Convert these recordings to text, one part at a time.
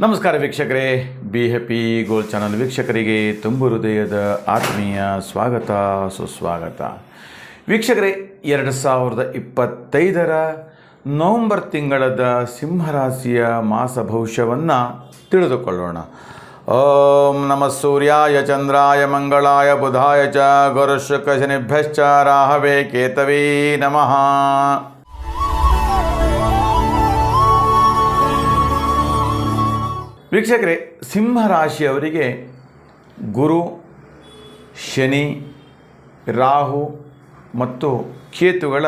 ನಮಸ್ಕಾರ ವೀಕ್ಷಕರೇ, be happy goal channel ವೀಕ್ಷಕರಿಗೆ ತುಂಬು ಹೃದಯದ ಆತ್ಮೀಯ ಸ್ವಾಗತ, ಸುಸ್ವಾಗತ. ವೀಕ್ಷಕರೇ, ಎರಡು ಸಾವಿರದ ಇಪ್ಪತ್ತೈದರ ನವಂಬರ್ ತಿಂಗಳದ ಸಿಂಹರಾಶಿಯ ಮಾಸ ಭವಿಷ್ಯವನ್ನು ತಿಳಿದುಕೊಳ್ಳೋಣ. ಓಂ ನಮಃ ಸೂರ್ಯಾಯ, ಚಂದ್ರಾಯ, ಮಂಗಳಾಯ, ಬುಧಾಯ ಚ, ಗುರುಶುಕ, ಶನಿಭ್ಯಶ್ಚ, ರಾಹವೇ, ಕೇತವೇ ನಮಃ. ವೀಕ್ಷಕರೇ, ಸಿಂಹರಾಶಿಯವರಿಗೆ ಗುರು, ಶನಿ, ರಾಹು ಮತ್ತು ಕೇತುಗಳ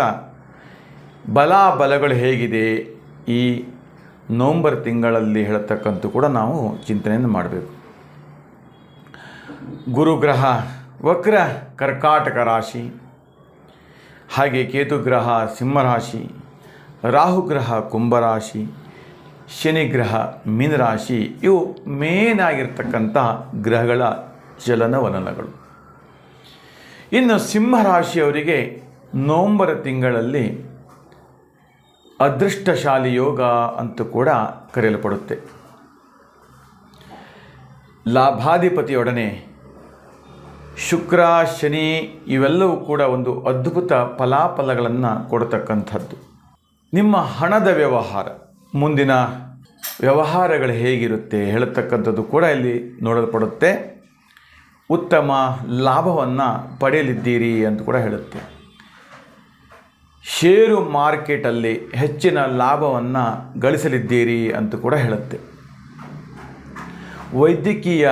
ಬಲಾಬಲಗಳು ಹೇಗಿದೆ ಈ ನವಂಬರ್ ತಿಂಗಳಲ್ಲಿ ಹೇಳತಕ್ಕಂಥ ಕೂಡ ನಾವು ಚಿಂತನೆಯನ್ನು ಮಾಡಬೇಕು. ಗುರುಗ್ರಹ ವಕ್ರ, ಕರ್ಕಾಟಕ ರಾಶಿ, ಹಾಗೆ ಕೇತುಗ್ರಹ ಸಿಂಹರಾಶಿ ರಾಹುಗ್ರಹ ಕುಂಭರಾಶಿ ಶನಿಗ್ರಹ ಮೀನರಾಶಿ ಇವು ಮೇನ್ ಆಗಿರ್ತಕ್ಕಂತಹ ಗ್ರಹಗಳ ಚಲನವಲನಗಳು. ಇನ್ನು ಸಿಂಹರಾಶಿಯವರಿಗೆ ನವಂಬರ್ ತಿಂಗಳಲ್ಲಿ ಅದೃಷ್ಟಶಾಲಿ ಯೋಗ ಅಂತೂ ಕೂಡ ಕರೆಯಲ್ಪಡುತ್ತೆ. ಲಾಭಾಧಿಪತಿಯೊಡನೆ ಶುಕ್ರ, ಶನಿ ಇವೆಲ್ಲವೂ ಕೂಡ ಒಂದು ಅದ್ಭುತ ಫಲಾಫಲಗಳನ್ನು ಕೊಡತಕ್ಕಂಥದ್ದು. ನಿಮ್ಮ ಹಣದ ವ್ಯವಹಾರ. ಮುಂದಿನ ವ್ಯವಹಾರಗಳು ಹೇಗಿರುತ್ತೆ ಹೇಳತಕ್ಕಂಥದ್ದು ಕೂಡ ಇಲ್ಲಿ ನೋಡಲ್ಪಡುತ್ತೆ. ಉತ್ತಮ ಲಾಭವನ್ನು ಪಡೆಯಲಿದ್ದೀರಿ ಅಂತ ಕೂಡ ಹೇಳುತ್ತೆ. ಷೇರು ಮಾರ್ಕೆಟಲ್ಲಿ ಹೆಚ್ಚಿನ ಲಾಭವನ್ನು ಗಳಿಸಲಿದ್ದೀರಿ ಅಂತ ಕೂಡ ಹೇಳುತ್ತೆ. ವೈದ್ಯಕೀಯ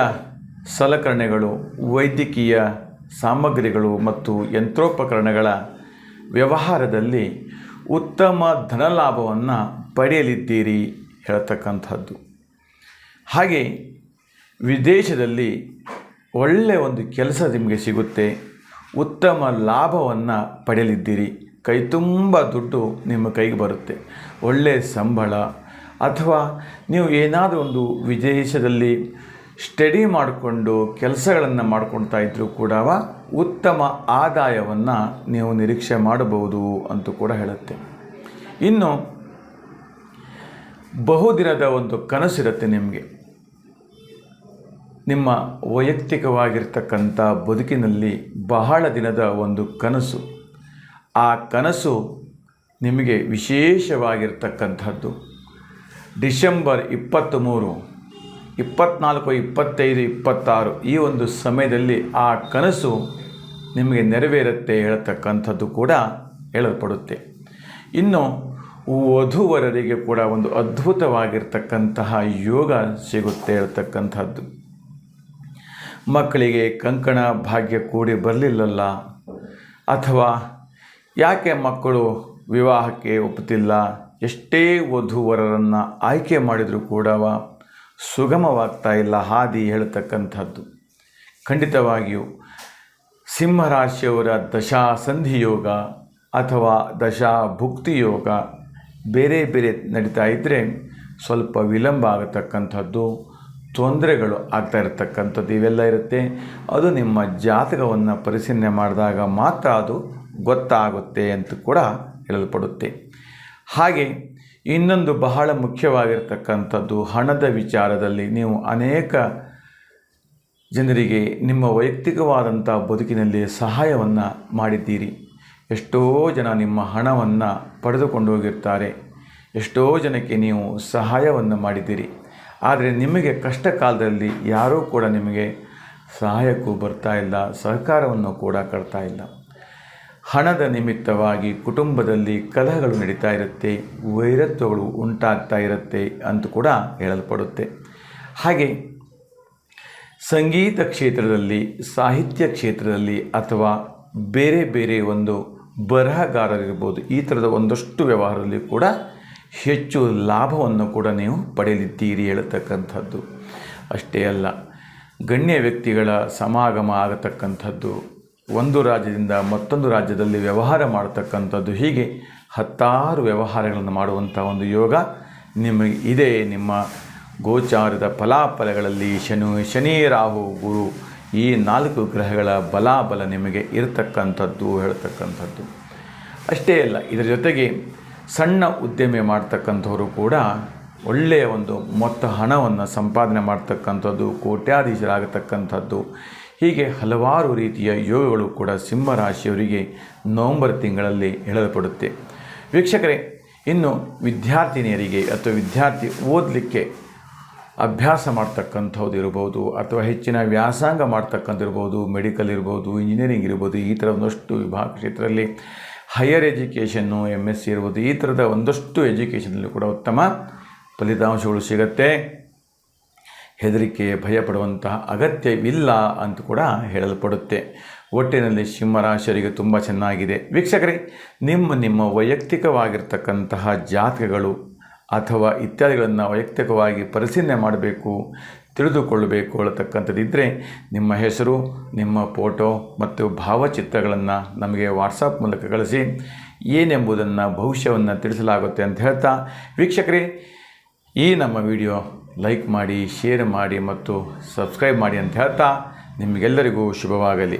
ಸಲಕರಣೆಗಳು, ವೈದ್ಯಕೀಯ ಸಾಮಗ್ರಿಗಳು ಮತ್ತು ಯಂತ್ರೋಪಕರಣಗಳ ವ್ಯವಹಾರದಲ್ಲಿ ಉತ್ತಮ ಧನಲಾಭವನ್ನು ಪಡೆಯಲಿದ್ದೀರಿ ಹೇಳ್ತಕ್ಕಂಥದ್ದು. ಹಾಗೆ ವಿದೇಶದಲ್ಲಿ ಒಳ್ಳೆಯ ಒಂದು ಕೆಲಸ ನಿಮಗೆ ಸಿಗುತ್ತೆ. ಉತ್ತಮ ಲಾಭವನ್ನು ಪಡೆಯಲಿದ್ದೀರಿ. ಕೈ ತುಂಬ ದುಡ್ಡು ನಿಮ್ಮ ಕೈಗೆ ಬರುತ್ತೆ. ಒಳ್ಳೆಯ ಸಂಬಳ ಅಥವಾ ನೀವು ಏನಾದರೂ ಒಂದು ವಿದೇಶದಲ್ಲಿ ಸ್ಟಡಿ ಮಾಡಿಕೊಂಡು ಕೆಲಸಗಳನ್ನು ಮಾಡ್ಕೊಳ್ತಾ ಇದ್ದರೂ ಕೂಡ ಉತ್ತಮ ಆದಾಯವನ್ನು ನೀವು ನಿರೀಕ್ಷೆ ಮಾಡಬಹುದು ಅಂತ ಕೂಡ ಹೇಳುತ್ತೆ. ಇನ್ನು ಬಹುದಿನದ ಒಂದು ಕನಸಿರುತ್ತೆ ನಿಮಗೆ. ನಿಮ್ಮ ವೈಯಕ್ತಿಕವಾಗಿರ್ತಕ್ಕಂಥ ಬದುಕಿನಲ್ಲಿ ಬಹಳ ದಿನದ ಒಂದು ಕನಸು. ಆ ಕನಸು ನಿಮಗೆ ವಿಶೇಷವಾಗಿರ್ತಕ್ಕಂಥದ್ದು. ಡಿಸೆಂಬರ್ ಇಪ್ಪತ್ತ್ಮೂರು ಇಪ್ಪತ್ತ್ನಾಲ್ಕು ಇಪ್ಪತ್ತೈದು, ಇಪ್ಪತ್ತಾರು ಈ ಒಂದು ಸಮಯದಲ್ಲಿ ಆ ಕನಸು ನಿಮಗೆ ನೆರವೇರುತ್ತೆ ಹೇಳ್ತಕ್ಕಂಥದ್ದು ಕೂಡ ಹೇಳಲ್ಪಡುತ್ತೆ. ಇನ್ನು ವಧುವರರಿಗೆ ಕೂಡ ಒಂದು ಅದ್ಭುತವಾಗಿರ್ತಕ್ಕಂತಹ ಯೋಗ ಸಿಗುತ್ತೆ ಹೇಳ್ತಕ್ಕಂಥದ್ದು. ಮಕ್ಕಳಿಗೆ ಕಂಕಣ ಭಾಗ್ಯ ಕೂಡಿ ಬರಲಿಲ್ಲಲ್ಲ? ಅಥವಾ ಯಾಕೆ ಮಕ್ಕಳು ವಿವಾಹಕ್ಕೆ ಒಪ್ಪುತ್ತಿಲ್ಲ? ಎಷ್ಟೇ ವಧುವರರನ್ನು ಆಯ್ಕೆ ಮಾಡಿದರೂ ಕೂಡ ಸುಗಮವಾಗ್ತಾ ಇಲ್ಲ ಹಾದಿ ಹೇಳತಕ್ಕಂಥದ್ದು. ಖಂಡಿತವಾಗಿಯೂ ಸಿಂಹರಾಶಿಯವರ ದಶಾ ಸಂಧಿ ಯೋಗ ಅಥವಾ ದಶಾ ಭುಕ್ತಿ ಯೋಗ ಬೇರೆ ಬೇರೆ ನಡೀತಾ ಇದ್ದರೆ ಸ್ವಲ್ಪ ವಿಳಂಬ ಆಗತಕ್ಕಂಥದ್ದು, ತೊಂದರೆಗಳು ಆಗ್ತಾ ಇರತಕ್ಕಂಥದ್ದು ಇವೆಲ್ಲ ಇರುತ್ತೆ. ಅದು ನಿಮ್ಮ ಜಾತಕವನ್ನು ಪರಿಶೀಲನೆ ಮಾಡಿದಾಗ ಮಾತ್ರ ಅದು ಗೊತ್ತಾಗುತ್ತೆ ಅಂತ ಕೂಡ ಹೇಳಲ್ಪಡುತ್ತೆ. ಹಾಗೆ ಇನ್ನೊಂದು ಬಹಳ ಮುಖ್ಯವಾಗಿರ್ತಕ್ಕಂಥದ್ದು ಹಣದ ವಿಚಾರದಲ್ಲಿ ನೀವು ಅನೇಕ ಜನರಿಗೆ ನಿಮ್ಮ ವೈಯಕ್ತಿಕವಾದಂಥ ಬದುಕಿನಲ್ಲಿ ಸಹಾಯವನ್ನು ಮಾಡಿದ್ದೀರಿ. ಎಷ್ಟೋ ಜನ ನಿಮ್ಮ ಹಣವನ್ನು ಪಡೆದುಕೊಂಡು ಹೋಗಿರ್ತಾರೆ. ಎಷ್ಟೋ ಜನಕ್ಕೆ ನೀವು ಸಹಾಯವನ್ನು ಮಾಡಿದ್ದೀರಿ. ಆದರೆ ನಿಮಗೆ ಕಷ್ಟ ಕಾಲದಲ್ಲಿ ಯಾರೂ ಕೂಡ ನಿಮಗೆ ಸಹಾಯಕ್ಕೂ ಬರ್ತಾ ಇಲ್ಲ, ಸಹಕಾರವನ್ನು ಕೂಡ ಕಟ್ತಾ ಇಲ್ಲ. ಹಣದ ನಿಮಿತ್ತವಾಗಿ ಕುಟುಂಬದಲ್ಲಿ ಕಲಹಗಳು ನಡೀತಾ ಇರುತ್ತೆ, ವೈರತ್ವಗಳು ಉಂಟಾಗ್ತಾ ಇರುತ್ತೆ ಅಂತ ಕೂಡ ಹೇಳಲ್ಪಡುತ್ತೆ. ಹಾಗೆ ಸಂಗೀತ ಕ್ಷೇತ್ರದಲ್ಲಿ, ಸಾಹಿತ್ಯ ಕ್ಷೇತ್ರದಲ್ಲಿ ಅಥವಾ ಬೇರೆ ಬೇರೆ ಒಂದು ಬರಹಗಾರರಿರ್ಬೋದು, ಈ ಥರದ ಒಂದಷ್ಟು ವ್ಯವಹಾರದಲ್ಲಿ ಕೂಡ ಹೆಚ್ಚು ಲಾಭವನ್ನು ಕೂಡ ನೀವು ಪಡೆಯಲಿದ್ದೀರಿ ಹೇಳತಕ್ಕಂಥದ್ದು. ಅಷ್ಟೇ ಅಲ್ಲ, ಗಣ್ಯ ವ್ಯಕ್ತಿಗಳ ಸಮಾಗಮ ಆಗತಕ್ಕಂಥದ್ದು ಒಂದು ರಾಜ್ಯದಿಂದ ಮತ್ತೊಂದು ರಾಜ್ಯದಲ್ಲಿ ವ್ಯವಹಾರ ಮಾಡತಕ್ಕಂಥದ್ದು ಹೀಗೆ ಹತ್ತಾರು ವ್ಯವಹಾರಗಳನ್ನು ಮಾಡುವಂಥ ಒಂದು ಯೋಗ ನಿಮಗೆ ಇದೆ. ನಿಮ್ಮ ಗೋಚಾರದ ಫಲಾಫಲಗಳಲ್ಲಿ ಶನಿ ಶನಿ, ರಾಹು, ಗುರು ಈ ನಾಲ್ಕು ಗ್ರಹಗಳ ಬಲಾಬಲ ನಿಮಗೆ ಇರತಕ್ಕಂಥದ್ದು, ಹೇಳ್ತಕ್ಕಂಥದ್ದು. ಅಷ್ಟೇ ಅಲ್ಲ, ಇದರ ಜೊತೆಗೆ ಸಣ್ಣ ಉದ್ಯಮಿ ಮಾಡ್ತಕ್ಕಂಥವರು ಕೂಡ ಒಳ್ಳೆಯ ಒಂದು ಮೊತ್ತ ಹಣವನ್ನು ಸಂಪಾದನೆ ಮಾಡ್ತಕ್ಕಂಥದ್ದು, ಕೋಟ್ಯಾಧೀಶರಾಗತಕ್ಕಂಥದ್ದು ಹೀಗೆ ಹಲವಾರು ರೀತಿಯ ಯೋಗಗಳು ಕೂಡ ಸಿಂಹರಾಶಿಯವರಿಗೆ ನವಂಬರ್ ತಿಂಗಳಲ್ಲಿ ಹೇಳಲ್ಪಡುತ್ತೆ. ವೀಕ್ಷಕರೇ, ಇನ್ನು ವಿದ್ಯಾರ್ಥಿನಿಯರಿಗೆ ಅಥವಾ ವಿದ್ಯಾರ್ಥಿ ಓದಲಿಕ್ಕೆ ಅಭ್ಯಾಸ ಮಾಡ್ತಕ್ಕಂಥದ್ದು ಇರ್ಬೋದು ಅಥವಾ ಹೆಚ್ಚಿನ ವ್ಯಾಸಂಗ ಮಾಡ್ತಕ್ಕಂಥ ಇರ್ಬೋದು, ಮೆಡಿಕಲ್ ಇರ್ಬೋದು, ಇಂಜಿನಿಯರಿಂಗ್ ಇರ್ಬೋದು, ಈ ಥರ ಒಂದಷ್ಟು ವಿಭಾಗ ಕ್ಷೇತ್ರದಲ್ಲಿ higher education, M S C ಇರ್ಬೋದು, ಈ ಥರದ ಒಂದಷ್ಟು ಎಜುಕೇಷನಲ್ಲಿ ಕೂಡ ಉತ್ತಮ ಫಲಿತಾಂಶಗಳು ಸಿಗತ್ತೆ. ಹೆದರಿಕೆ, ಭಯಪಡುವಂತಹ ಅಗತ್ಯವಿಲ್ಲ ಅಂತ ಕೂಡ ಹೇಳಲ್ಪಡುತ್ತೆ. ಒಟ್ಟಿನಲ್ಲಿ ಸಿಂಹರಾಶಿಯರಿಗೆ ತುಂಬ ಚೆನ್ನಾಗಿದೆ. ವೀಕ್ಷಕರೇ, ನಿಮ್ಮ ನಿಮ್ಮ ವೈಯಕ್ತಿಕವಾಗಿರ್ತಕ್ಕಂತಹ ಜಾತಕಗಳು ಅಥವಾ ಇತ್ಯಾದಿಗಳನ್ನು ವೈಯಕ್ತಿಕವಾಗಿ ಪರಿಶೀಲನೆ ಮಾಡಬೇಕು, ತಿಳಿದುಕೊಳ್ಳಬೇಕು ಅನ್ನತಕ್ಕಂಥದ್ದಿದ್ದರೆ ನಿಮ್ಮ ಹೆಸರು, ನಿಮ್ಮ ಫೋಟೋ ಮತ್ತು ಭಾವಚಿತ್ರಗಳನ್ನು ನಮಗೆ ವಾಟ್ಸಪ್ ಮೂಲಕ ಕಳಿಸಿ. ಏನೆಂಬುದನ್ನು ಭವಿಷ್ಯವನ್ನು ತಿಳಿಸಲಾಗುತ್ತೆ ಅಂತ ಹೇಳ್ತಾ, ವೀಕ್ಷಕರೇ, ಈ ನಮ್ಮ ವಿಡಿಯೋ ಲೈಕ್ ಮಾಡಿ ಶೇರ್ ಮಾಡಿ ಮತ್ತು ಸಬ್ಸ್ಕ್ರೈಬ್ ಮಾಡಿ ಅಂತ ಹೇಳ್ತಾ ನಿಮಗೆಲ್ಲರಿಗೂ ಶುಭವಾಗಲಿ.